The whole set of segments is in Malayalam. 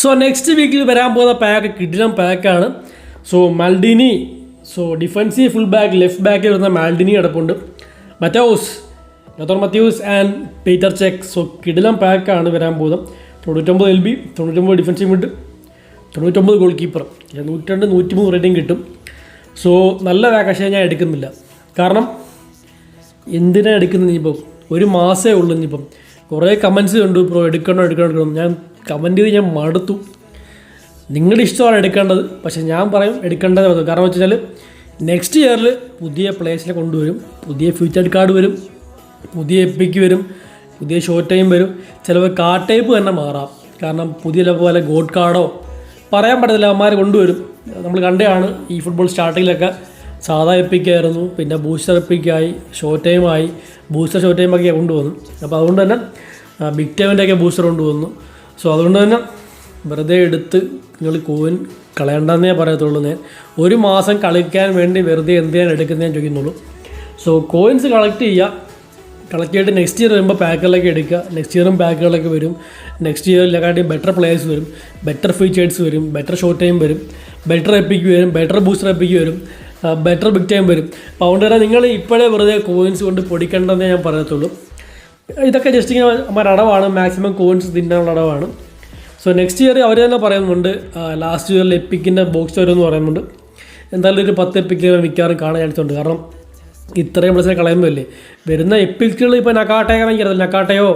സോ നെക്സ്റ്റ് വീക്കിൽ വരാൻ പോകുന്ന പാക്ക് കിഡിലം പാക്കാണ് so Maldini so defensive full back left ബാക്കിൽ വരുന്ന മാൽഡിനി കിടപ്പുണ്ട്. Matos doctor Matthews and Peter Cech so കിഡിലം പാക്കാണ് വരാൻ പോകുന്നത്. തൊണ്ണൂറ്റൊമ്പത് എൽ ബി തൊണ്ണൂറ്റൊമ്പത് ഡിഫൻസീവ് മിഡ് തൊണ്ണൂറ്റൊമ്പത് ഗോൾ കീപ്പർ നൂറ്റിരണ്ട് നൂറ്റിമൂന്ന് റേറ്റിംഗ് കിട്ടും. സോ നല്ല പാക്ക് പക്ഷേ ഞാൻ എടുക്കുന്നില്ല. കാരണം എന്തിനാണ് എടുക്കുന്നത് ഇനിയിപ്പം? ഒരു മാസമേ ഉള്ളൂ ഇനിയിപ്പം. കുറേ കമൻസ് കണ്ടു ഇപ്പോൾ എടുക്കണോ എടുക്കണോ എടുക്കണം ഞാൻ കമന്റ് ചെയ്ത് ഞാൻ മടുത്തു. നിങ്ങളുടെ ഇഷ്ടമാണ് എടുക്കേണ്ടത് പക്ഷേ ഞാൻ പറയും എടുക്കേണ്ടത് മതി. കാരണം വെച്ച് കഴിഞ്ഞാൽ നെക്സ്റ്റ് ഇയറിൽ പുതിയ പ്ലേസിനെ കൊണ്ടുവരും പുതിയ ഫ്യൂച്ചർ കാർഡ് വരും പുതിയ എപ്പിക്ക് വരും പുതിയ ഷോർട്ട് ടൈം വരും. ചിലപ്പോൾ കാർഡ് ടൈപ്പ് തന്നെ മാറാം. കാരണം പുതിയ പോലെ ഗോഡ് കാർഡോ പറയാൻ പറ്റത്തില്ല അവന്മാർ കൊണ്ടുവരും. നമ്മൾ കണ്ടതാണ് ഈ ഫുട്ബോൾ സ്റ്റാർട്ടിങ്ങിലൊക്കെ സാധാ എപ്പിക്കായിരുന്നു പിന്നെ ബൂസ്റ്റർ എപ്പിക്കായി ഷോർട്ട് ടൈമായി ബൂസ്റ്റർ ഷോർട്ട് ടൈമൊക്കെ കൊണ്ടുവന്നു. അപ്പോൾ അതുകൊണ്ട് തന്നെ ബിഗ് ടൈമിന്റെയൊക്കെ ബൂസ്റ്റർ കൊണ്ടുവന്നു. സോ അതുകൊണ്ട് തന്നെ വെറുതെ എടുത്ത് നിങ്ങൾ കോയിൻ കളയണ്ടെന്നേ പറയത്തുള്ളൂ. ഞാൻ ഒരു മാസം കളിക്കാൻ വേണ്ടി വെറുതെ എന്ത് ചെയ്യാൻ എടുക്കുന്നത് ഞാൻ ചോദിക്കുന്നുള്ളൂ. സോ കോയിൻസ് കളക്ട് ചെയ്യുക. കളക്ട് ചെയ്തിട്ട് നെക്സ്റ്റ് ഇയർ വരുമ്പോൾ പാക്കുകളിലേക്ക് എടുക്കുക. നെക്സ്റ്റ് ഇയറും പാക്കുകളിലേക്ക് വരും. നെക്സ്റ്റ് ഇയറിലെക്കാട്ടി ബെറ്റർ പ്ലേയേഴ്സ് വരും. ബെറ്റർ ഫീച്ചേഴ്സ് വരും. ബെറ്റർ ഷോർട്ട് ടൈം വരും. ബെറ്റർ എപ്പിക്ക് വരും. ബെറ്റർ ബൂസ്റ്റർ എപ്പിക്ക് വരും. ബെറ്റർ ബിഗ് ടൈം വരും. അപ്പോൾ അതുകൊണ്ട് തന്നെ നിങ്ങൾ ഇപ്പോഴേ വെറുതെ കോയിൻസ് കൊണ്ട് പൊടിക്കേണ്ടതെന്നേ ഞാൻ പറയത്തുള്ളൂ. ഇതൊക്കെ ജസ്റ്റ് ഇങ്ങനെ നമ്മുടെ അടവാണ് മാക്സിമം കോയിൻസ് തിന്നാനുള്ള അടവാണ്. സോ നെക്സ്റ്റ് ഇയർ അവർ തന്നെ പറയുന്നുണ്ട്. ലാസ്റ്റ് ഇയറിൽ എപ്പിക്കിന്റെ ബോക്സ് വരുമെന്ന് പറയുന്നുണ്ട്. എന്തായാലും ഒരു പത്ത് എപ്പിക്ക് മിക്കവാറും കാണാൻ ചാൻസുണ്ട് കാരണം ഇത്രയും പ്ലസിനെ കളയുമ്പോഴല്ലേ വരുന്ന എപ്പിക്കുകൾ ഇപ്പോൾ നക്കാട്ടയോ എനിക്കറിയത്തില്ല നക്കാട്ടയോ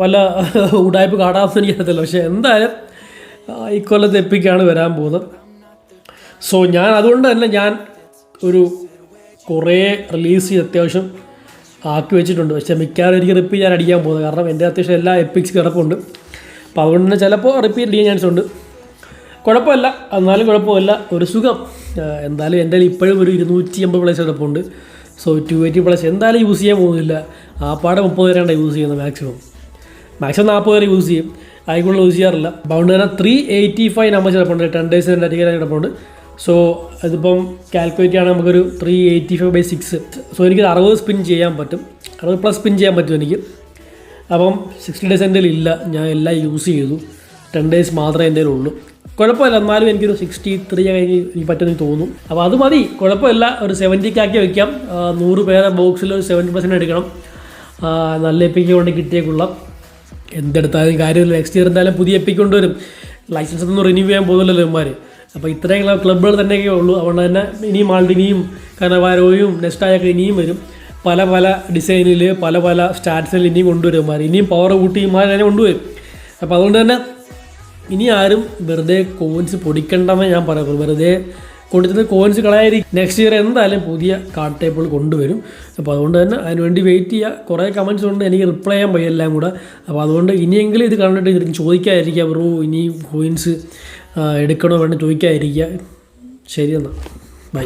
വല്ല ഉടായ്പ കാടാമെന്ന് എനിക്കറിയത്തില്ല പക്ഷേ എന്തായാലും ഈ എപ്പിക്കാണ് വരാൻ പോകുന്നത്. സോ ഞാൻ അതുകൊണ്ട് തന്നെ ഞാൻ ഒരു കുറേ റിലീസ് ചെയ്ത് അത്യാവശ്യം ആക്കി വെച്ചിട്ടുണ്ട്. പക്ഷേ മിക്കവാറും എനിക്ക് റിപ്പീറ്റ് ഞാൻ അടിക്കാൻ പോകുന്നത്. കാരണം എന്റെ അത്യാവശ്യം എല്ലാ എപ്പിക്സ് കിടപ്പുണ്ട്. അപ്പോൾ അതുകൊണ്ട് തന്നെ ചിലപ്പോൾ റിപ്പീറ്റ് ചെയ്യാൻ ചാൻസ് ഉണ്ട്. കുഴപ്പമില്ല. എന്നാലും കുഴപ്പമില്ല. ഒരു സുഖം. എന്തായാലും എന്റെ ഇപ്പോഴും ഒരു ഇരുന്നൂറ്റി അമ്പത് പ്ലേസ് കിടപ്പുണ്ട്. സോ ടു എയ്റ്റി പ്ലസ് എന്തായാലും യൂസ് ചെയ്യാൻ പോകുന്നില്ല. ആ പാടെ മുപ്പത് പേരാണ് യൂസ് ചെയ്യുന്നത് മാക്സിമം മാക്സിമം നാൽപ്പത് വരെ യൂസ് ചെയ്യും. അതിക്കുള്ള യൂസ് ചെയ്യാറില്ല. ബൗണ്ട് തന്നെ ത്രീ എയ്റ്റി ഫൈവ് നമ്പർ കിടപ്പുണ്ട് ടെൻ ഡേയ്സ് രണ്ടായിരത്തി കിടപ്പുണ്ട്. സോ അതിപ്പം കാൽക്കുലേറ്റ് ചെയ്യണം നമുക്കൊരു three eighty five by six so എനിക്കത് അറുപത് സ്പിൻ ചെയ്യാൻ പറ്റും. അറുപത് പ്ലസ് സ്പിൻ ചെയ്യാൻ പറ്റും എനിക്ക്. അപ്പം സിക്സ്റ്റി ഡേയ്സ് എന്റെ ഇല്ല ഞാൻ എല്ലാം യൂസ് ചെയ്തു. ടെൻ ഡേയ്സ് മാത്രമേ എന്റെ ഉള്ളൂ കുഴപ്പമില്ല. എന്നാലും എനിക്കൊരു സിക്സ്റ്റി ത്രീ കഴിഞ്ഞ് എനിക്ക് പറ്റുമെന്ന് തോന്നും. അപ്പോൾ അത് മതി. കുഴപ്പമില്ല. ഒരു സെവന്റിക്കാക്കി വെക്കാം. നൂറ് പേരെ ബോക്സിൽ ഒരു സെവന്റി പെർസെന്റ് എടുക്കണം. നല്ല എപ്പിക്ക് കൊണ്ട് കിട്ടിയേക്കുള്ള. എന്തെടുത്താലും കാര്യമില്ല. നെക്സ്റ്റ് ഇയർ എന്തായാലും പുതിയ എപ്പിക്ക് കൊണ്ടുവരും. ലൈസൻസ് ഒന്നും റിന്യൂ ചെയ്യാൻ പോകുന്നില്ലല്ലോ ഇവന്മാർ അപ്പോൾ ഇത്രയും ക്ലബ്ബുകൾ തന്നെയൊക്കെ ഉള്ളൂ. അതുകൊണ്ട് തന്നെ ഇനിയും മാൾഡിനിയും കനവാരോയും നെസ്റ്റായൊക്കെ ഇനിയും വരും. പല പല ഡിസൈനിൽ പല പല സ്റ്റാറ്റ്സിൽ ഇനിയും കൊണ്ടുവരും ഇവന്മാർ ഇനിയും പവർ കൂട്ടി തന്നെ കൊണ്ടുവരും. അപ്പോൾ അതുകൊണ്ട് തന്നെ ഇനി ആരും വെറുതെ കോയിൻസ് പൊടിക്കണ്ടെന്ന് ഞാൻ പറയുള്ളൂ വെറുതെ കൊടുത്തിട്ട് കോയിൻസ് കളയായിരിക്കും നെക്സ്റ്റ് ഇയർ എന്തായാലും പുതിയ കാർഡ് ടേബിൾ കൊണ്ടുവരും. അപ്പോൾ അതുകൊണ്ട് തന്നെ അതിനുവേണ്ടി വെയിറ്റ് ചെയ്യുക കുറേ കമൻസ് ഉണ്ട്. എനിക്ക് റിപ്ലൈ ചെയ്യാൻ വയ്യ എല്ലാം കൂടെ. അപ്പോൾ അതുകൊണ്ട് ഇനിയെങ്കിലും ഇത് കണ്ടിട്ട് ചോദിക്കാതിരിക്കുക. ബ്രോ ഇനി കോയിൻസ് എടുക്കണോ വേണ്ട ചോദിക്കാതിരിക്കുക ശരി എന്നാൽ ബൈ.